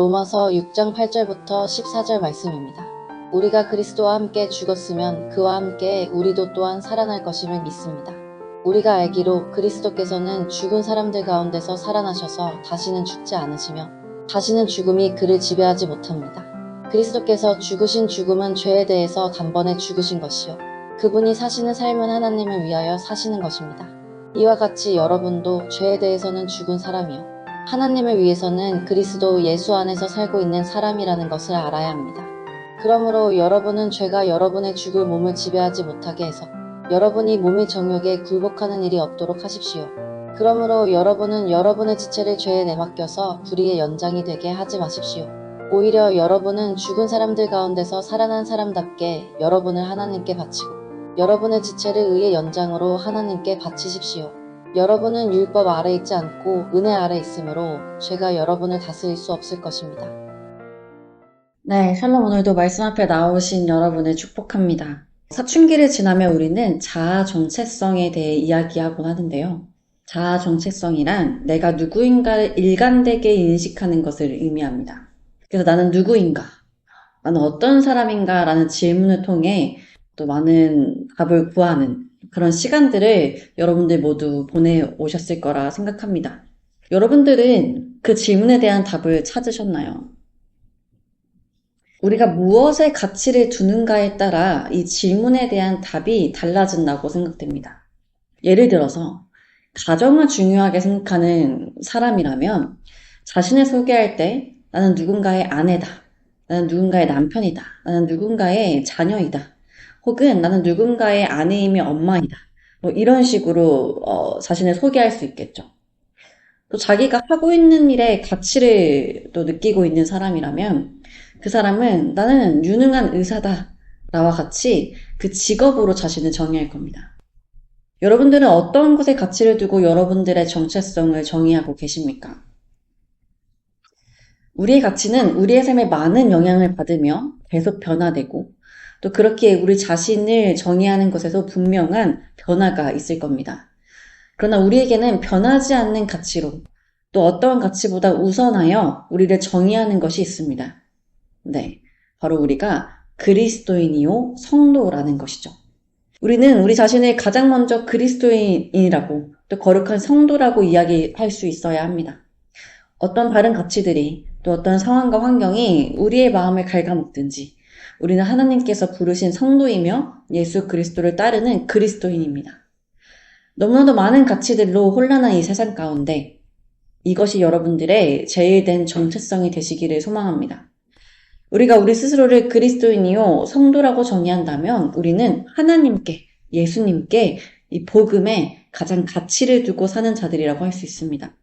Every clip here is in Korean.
로마서 6장 8절부터 14절 말씀입니다. 우리가 그리스도와 함께 죽었으면 그와 함께 우리도 또한 살아날 것임을 믿습니다. 우리가 알기로 그리스도께서는 죽은 사람들 가운데서 살아나셔서 다시는 죽지 않으시며 다시는 죽음이 그를 지배하지 못합니다. 그리스도께서 죽으신 죽음은 죄에 대해서 단번에 죽으신 것이요. 그분이 사시는 삶은 하나님을 위하여 사시는 것입니다. 이와 같이 여러분도 죄에 대해서는 죽은 사람이요. 하나님을 위해서는 그리스도 예수 안에서 살고 있는 사람이라는 것을 알아야 합니다. 그러므로 여러분은 죄가 여러분의 죽을 몸을 지배하지 못하게 해서 여러분이 몸의 정욕에 굴복하는 일이 없도록 하십시오. 그러므로 여러분은 여러분의 지체를 죄에 내맡겨서 불의의 연장이 되게 하지 마십시오. 오히려 여러분은 죽은 사람들 가운데서 살아난 사람답게 여러분을 하나님께 바치고 여러분의 지체를 의의 연장으로 하나님께 바치십시오. 여러분은 율법 아래 있지 않고 은혜 아래 있으므로 죄가 여러분을 다스릴 수 없을 것입니다. 네, 샬롬 오늘도 말씀 앞에 나오신 여러분을 축복합니다. 사춘기를 지나면 우리는 자아 정체성에 대해 이야기하곤 하는데요. 자아 정체성이란 내가 누구인가를 일관되게 인식하는 것을 의미합니다. 그래서 나는 누구인가? 나는 어떤 사람인가? 라는 질문을 통해 또 많은 답을 구하는 그런 시간들을 여러분들 모두 보내오셨을 거라 생각합니다. 여러분들은 그 질문에 대한 답을 찾으셨나요? 우리가 무엇에 가치를 두는가에 따라 이 질문에 대한 답이 달라진다고 생각됩니다. 예를 들어서, 가정을 중요하게 생각하는 사람이라면 자신을 소개할 때 나는 누군가의 아내다. 나는 누군가의 남편이다. 나는 누군가의 자녀이다. 혹은 나는 누군가의 아내이며 엄마이다. 뭐 이런 식으로 어, 자신을 소개할 수 있겠죠. 또 자기가 하고 있는 일에 가치를 또 느끼고 있는 사람이라면 그 사람은 나는 유능한 의사다. 나와 같이 그 직업으로 자신을 정의할 겁니다. 여러분들은 어떤 것에 가치를 두고 여러분들의 정체성을 정의하고 계십니까? 우리의 가치는 우리의 삶에 많은 영향을 받으며 계속 변화되고 또 그렇게 우리 자신을 정의하는 것에도 분명한 변화가 있을 겁니다. 그러나 우리에게는 변하지 않는 가치로 또 어떠한 가치보다 우선하여 우리를 정의하는 것이 있습니다. 네, 바로 우리가 그리스도인이요 성도라는 것이죠. 우리는 우리 자신을 가장 먼저 그리스도인이라고 또 거룩한 성도라고 이야기할 수 있어야 합니다. 어떤 다른 가치들이 또 어떤 상황과 환경이 우리의 마음을 갉아먹든지 우리는 하나님께서 부르신 성도이며 예수 그리스도를 따르는 그리스도인입니다. 너무나도 많은 가치들로 혼란한 이 세상 가운데 이것이 여러분들의 제일 된 정체성이 되시기를 소망합니다. 우리가 우리 스스로를 그리스도인이요 성도라고 정의한다면 우리는 하나님께 예수님께 이 복음에 가장 가치를 두고 사는 자들이라고 할 수 있습니다.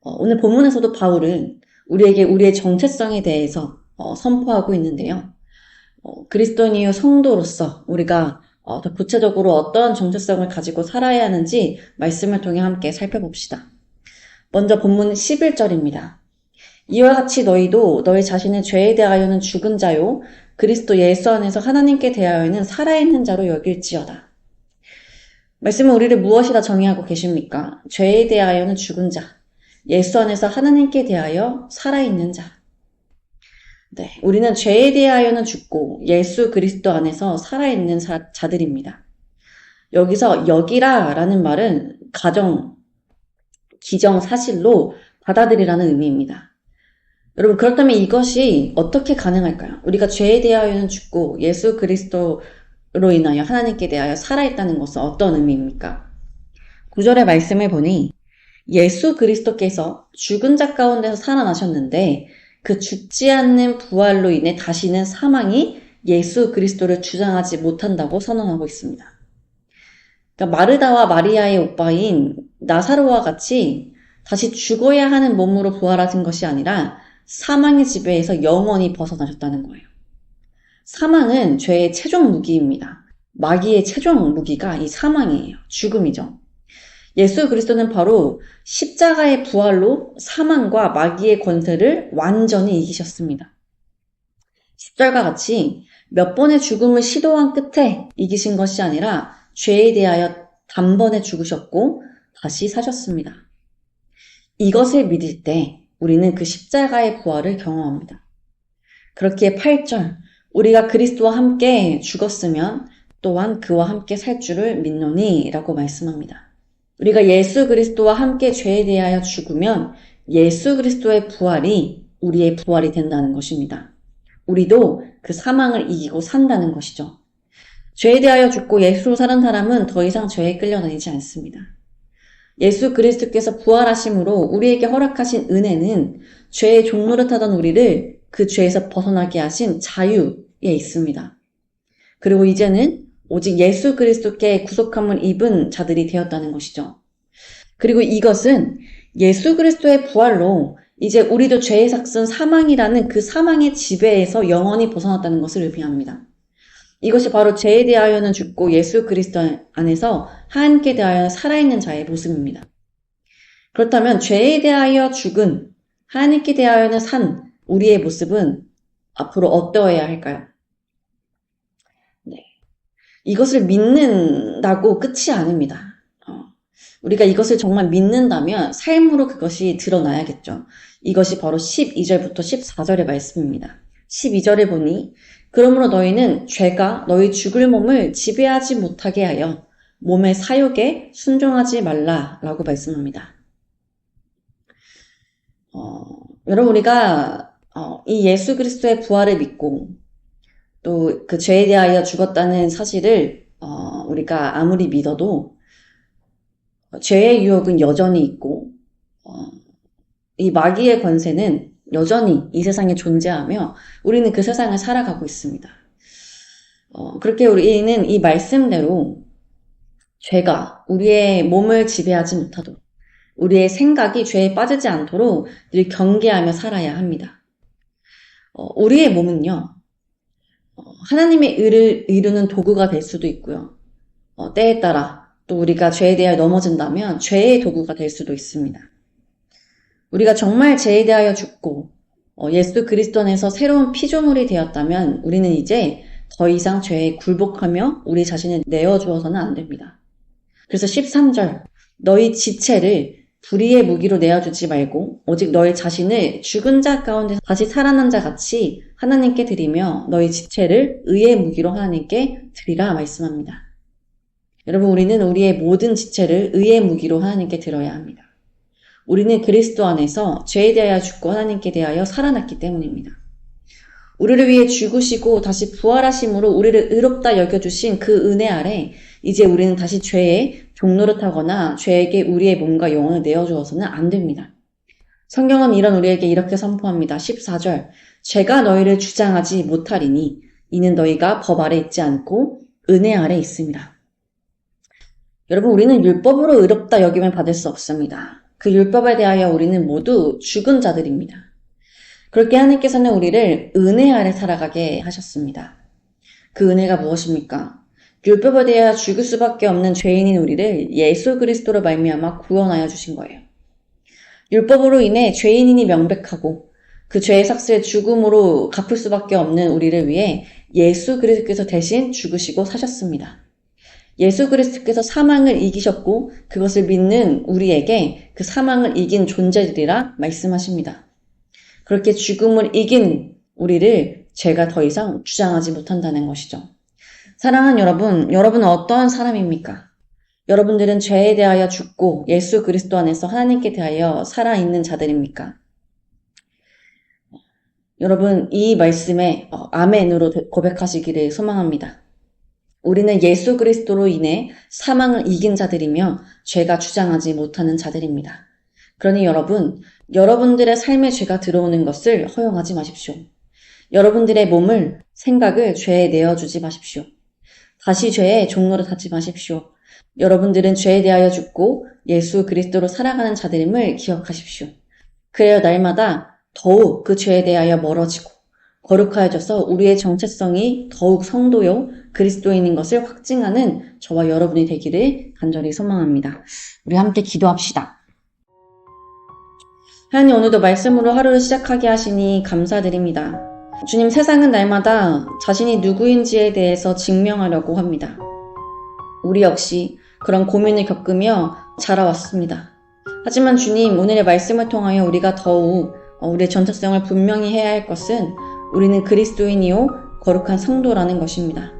어, 오늘 본문에서도 바울은 우리에게 우리의 정체성에 대해서 어, 선포하고 있는데요. 어, 그리스도인이요 성도로서 우리가 어, 더 구체적으로 어떠한 정체성을 가지고 살아야 하는지 말씀을 통해 함께 살펴봅시다. 먼저 본문 11절입니다. 이와 같이 너희도 너희 자신의 죄에 대하여는 죽은 자요 그리스도 예수 안에서 하나님께 대하여는 살아있는 자로 여길지어다. 말씀은 우리를 무엇이라 정의하고 계십니까? 죄에 대하여는 죽은 자, 예수 안에서 하나님께 대하여 살아있는 자. 네, 우리는 죄에 대하여는 죽고 예수 그리스도 안에서 살아있는 자, 자들입니다. 여기서 여기라 라는 말은 가정, 기정 사실로 받아들이라는 의미입니다. 여러분, 그렇다면 이것이 어떻게 가능할까요? 우리가 죄에 대하여는 죽고 예수 그리스도로 인하여 하나님께 대하여 살아있다는 것은 어떤 의미입니까? 구절의 말씀을 보니 예수 그리스도께서 죽은 자 가운데서 살아나셨는데 그 죽지 않는 부활로 인해 다시는 사망이 예수 그리스도를 주장하지 못한다고 선언하고 있습니다. 그러니까 마르다와 마리아의 오빠인 나사로와 같이 다시 죽어야 하는 몸으로 부활하신 것이 아니라 사망의 지배에서 영원히 벗어나셨다는 거예요. 사망은 죄의 최종 무기입니다. 마귀의 최종 무기가 이 사망이에요. 죽음이죠. 예수 그리스도는 바로 십자가의 부활로 사망과 마귀의 권세를 완전히 이기셨습니다. 십절과 같이 몇 번의 죽음을 시도한 끝에 이기신 것이 아니라 죄에 대하여 단번에 죽으셨고 다시 사셨습니다. 이것을 믿을 때 우리는 그 십자가의 부활을 경험합니다. 그렇기에 8절, 우리가 그리스도와 함께 죽었으면 또한 그와 함께 살 줄을 믿노니 라고 말씀합니다. 우리가 예수 그리스도와 함께 죄에 대하여 죽으면 예수 그리스도의 부활이 우리의 부활이 된다는 것입니다. 우리도 그 사망을 이기고 산다는 것이죠. 죄에 대하여 죽고 예수로 사는 사람은 더 이상 죄에 끌려다니지 않습니다. 예수 그리스도께서 부활하심으로 우리에게 허락하신 은혜는 죄의 종로를 타던 우리를 그 죄에서 벗어나게 하신 자유에 있습니다. 그리고 이제는 오직 예수 그리스도께 구속함을 입은 자들이 되었다는 것이죠. 그리고 이것은 예수 그리스도의 부활로 이제 우리도 죄의 삭슨 사망이라는 그 사망의 지배에서 영원히 벗어났다는 것을 의미합니다. 이것이 바로 죄에 대하여는 죽고 예수 그리스도 안에서 하나님께 대하여 살아있는 자의 모습입니다. 그렇다면 죄에 대하여 죽은 하나님께 대하여는 산 우리의 모습은 앞으로 어떠해야 할까요? 네. 이것을 믿는다고 끝이 아닙니다. 어, 우리가 이것을 정말 믿는다면 삶으로 그것이 드러나야겠죠. 이것이 바로 12절부터 14절의 말씀입니다. 12절에 보니 그러므로 너희는 죄가 너희 죽을 몸을 지배하지 못하게 하여 몸의 사욕에 순종하지 말라라고 말씀합니다. 어, 여러분 우리가 어, 이 예수 그리스도의 부활을 믿고 또 그 죄에 대하여 죽었다는 사실을 어, 우리가 아무리 믿어도 죄의 유혹은 여전히 있고 어, 이 마귀의 권세는 여전히 이 세상에 존재하며 우리는 그 세상을 살아가고 있습니다. 어, 그렇게 우리는 이 말씀대로 죄가 우리의 몸을 지배하지 못하도록 우리의 생각이 죄에 빠지지 않도록 늘 경계하며 살아야 합니다. 어, 우리의 몸은요, 어, 하나님의 의를 이루는 도구가 될 수도 있고요. 어, 때에 따라 또 우리가 죄에 대하여 넘어진다면 죄의 도구가 될 수도 있습니다. 우리가 정말 죄에 대하여 죽고 어, 예수 그리스도 안에서 새로운 피조물이 되었다면 우리는 이제 더 이상 죄에 굴복하며 우리 자신을 내어주어서는 안 됩니다. 그래서 13절 너희 지체를 불의의 무기로 내어주지 말고 오직 너희 자신을 죽은 자 가운데 다시 살아난 자 같이 하나님께 드리며 너희 지체를 의의 무기로 하나님께 드리라 말씀합니다. 여러분 우리는 우리의 모든 지체를 의의 무기로 하나님께 드려야 합니다. 우리는 그리스도 안에서 죄에 대하여 죽고 하나님께 대하여 살아났기 때문입니다. 우리를 위해 죽으시고 다시 부활하심으로 우리를 의롭다 여겨주신 그 은혜 아래 이제 우리는 다시 죄의 종노릇하거나 죄에게 우리의 몸과 영혼을 내어주어서는 안 됩니다. 성경은 이런 우리에게 이렇게 선포합니다. 14절 죄가 너희를 주장하지 못하리니 이는 너희가 법 아래 있지 않고 은혜 아래 있습니다. 여러분 우리는 율법으로 의롭다 여김을 받을 수 없습니다. 그 율법에 대하여 우리는 모두 죽은 자들입니다. 그렇게 하나님께서는 우리를 은혜 아래 살아가게 하셨습니다. 그 은혜가 무엇입니까? 율법에 대하여 죽을 수밖에 없는 죄인인 우리를 예수 그리스도로 말미암아 구원하여 주신 거예요. 율법으로 인해 죄인이니 명백하고 그 죄의 삭스를 죽음으로 갚을 수밖에 없는 우리를 위해 예수 그리스도께서 대신 죽으시고 사셨습니다. 예수 그리스도께서 사망을 이기셨고 그것을 믿는 우리에게 그 사망을 이긴 존재들이라 말씀하십니다. 그렇게 죽음을 이긴 우리를 죄가 더 이상 주장하지 못한다는 것이죠. 사랑하는 여러분, 여러분은 어떠한 사람입니까? 여러분들은 죄에 대하여 죽고 예수 그리스도 안에서 하나님께 대하여 살아있는 자들입니까? 여러분, 이 말씀에 어, 아멘으로 고백하시기를 소망합니다. 우리는 예수 그리스도로 인해 사망을 이긴 자들이며 죄가 주장하지 못하는 자들입니다. 그러니 여러분, 여러분들의 삶에 죄가 들어오는 것을 허용하지 마십시오. 여러분들의 몸을, 생각을 죄에 내어주지 마십시오. 다시 죄의 종로를 닫지 마십시오. 여러분들은 죄에 대하여 죽고 예수 그리스도로 살아가는 자들임을 기억하십시오. 그래야 날마다 더욱 그 죄에 대하여 멀어지고 거룩하여져서 우리의 정체성이 더욱 성도요 그리스도인인 것을 확증하는 저와 여러분이 되기를 간절히 소망합니다. 우리 함께 기도합시다. 하나님 오늘도 말씀으로 하루를 시작하게 하시니 감사드립니다. 주님 세상은 날마다 자신이 누구인지에 대해서 증명하려고 합니다. 우리 역시 그런 고민을 겪으며 자라왔습니다. 하지만 주님, 오늘의 말씀을 통하여 우리가 더욱 어, 우리의 전처성을 분명히 해야 할 것은 우리는 그리스도인이요 거룩한 성도라는 것입니다.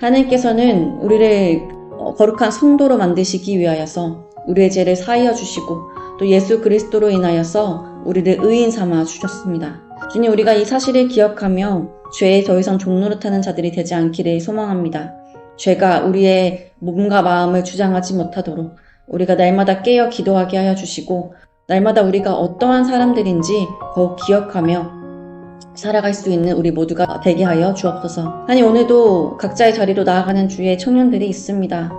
하나님께서는 우리를 어, 거룩한 성도로 만드시기 위하여서 우리의 죄를 사하여 주시고 또 예수 그리스도로 인하여서 우리를 의인 삼아 주셨습니다. 주님 우리가 이 사실을 기억하며 죄에 더 이상 종노릇하는 자들이 되지 않기를 소망합니다. 죄가 우리의 몸과 마음을 주장하지 못하도록 우리가 날마다 깨어 기도하게 하여 주시고 날마다 우리가 어떠한 사람들인지 더욱 기억하며 살아갈 수 있는 우리 모두가 되게 하여 주옵소서. 아니 오늘도 각자의 자리로 나아가는 주의 청년들이 있습니다.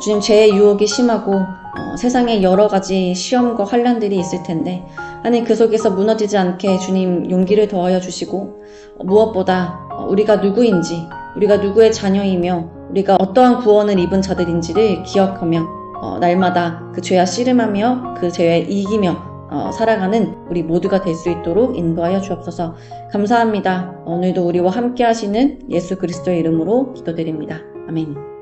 주님 죄의 유혹이 심하고 어, 세상에 여러 가지 시험과 환란들이 있을 텐데 아니 그 속에서 무너지지 않게 주님 용기를 더하여 주시고 어, 무엇보다 어, 우리가 누구인지 우리가 누구의 자녀이며 우리가 어떠한 구원을 입은 자들인지를 기억하며 어, 날마다 그 죄와 씨름하며 그 죄에 이기며 어, 살아가는 우리 모두가 될 수 있도록 인도하여 주옵소서. 감사합니다. 오늘도 우리와 함께 하시는 예수 그리스도의 이름으로 기도드립니다. 아멘.